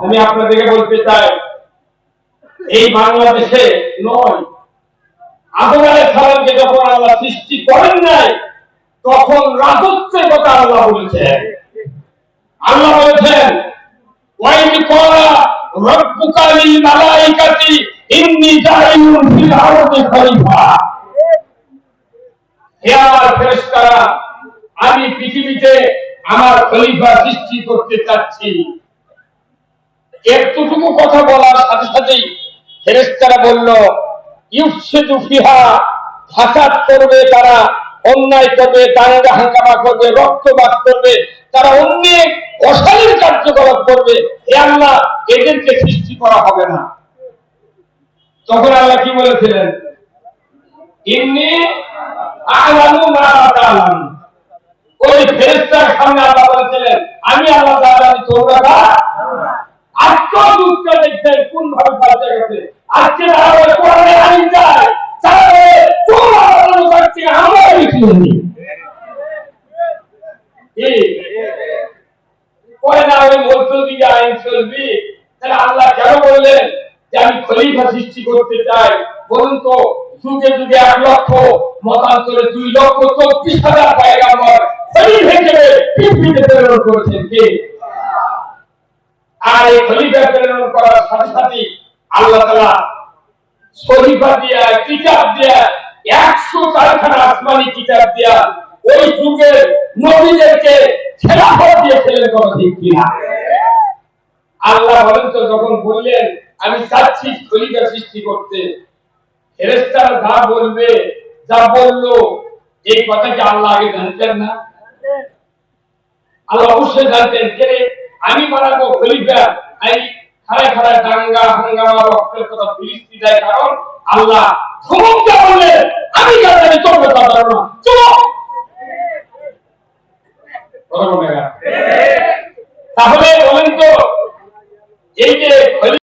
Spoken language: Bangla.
আমি আপনাদেরকে বলতে চাই, এই বাংলাদেশে নয় আদম আলাইহিস সালামকে যখন আল্লাহ সৃষ্টি করেন নাই, তখন রাজত্বের কথা আল্লাহ বলেছেন। আল্লাহ বলেছেন, ওয়াইদ করা রব্বুকা লিল মালাইকাতি, ইন্নী জাইলুন ফিল আরদি খলিফা। হে আমার ফেরেশতারা, আমি পৃথিবীতে আমার খলিফা সৃষ্টি করতে চাচ্ছি। একটুটুকু কথা বলার সাথে সাথেই ফেরেশতারা বলল, ইউফসিদু ফিহা, ফাসাদ করবে তারা, অন্যায় করবে, দাঙ্গা হাঙ্গামা করবে রক্তপাত করবে, তারা অনেক অশালীন কার্যকলাপ করবে। হে আল্লাহ, এদেরকে সৃষ্টি করা হবে না। তখন আল্লাহ কি বলেছিলেন? এমনি আলামু মা তা'লামুন। ওই ফেরেশতার সামনে আল্লাহ বলেছিলেন, আমি আল্লাহ জানি তোমরা আজকে বলে আইন কাছে আমরা হই পরে না ওই মধ্যদিকে আইন চলবি? চাই? লক্ষ, মতান্তরে দুই লক্ষ, চব্বিশ হাজার পায়গাম্বর প্রেরণ করেছেন কে? আর এই প্রেরণ করার সাথে সাথে আল্লাহ তালা শরীফা দিয়া, কিতাব দিয়া, একশো আসমানি কিতাব দিয়া ওই যুগের নবীদেরকে দিয়েছিলেন কোন কিনা। আল্লাহ বলেন তো, যখন বললেন, আমি চাচ্ছি খলিফা সৃষ্টি করতে। ফেরেস্তার যা বলবে, যা বলল, এই কথা কি আল্লাহ আগে জানতেন না? আল্লাহ অবশ্যই জানতেন যে আমি বানাবো খলিফা। এই খাড়ায় খাড়ায় দাঙ্গা হাঙ্গামা রক্তের কথা ফিরিস্তি দেয় কারণ আল্লাহ ধমকটা বললেন আমি জানি তোর তা না চলো। তাহলে বলেন তো, এই যে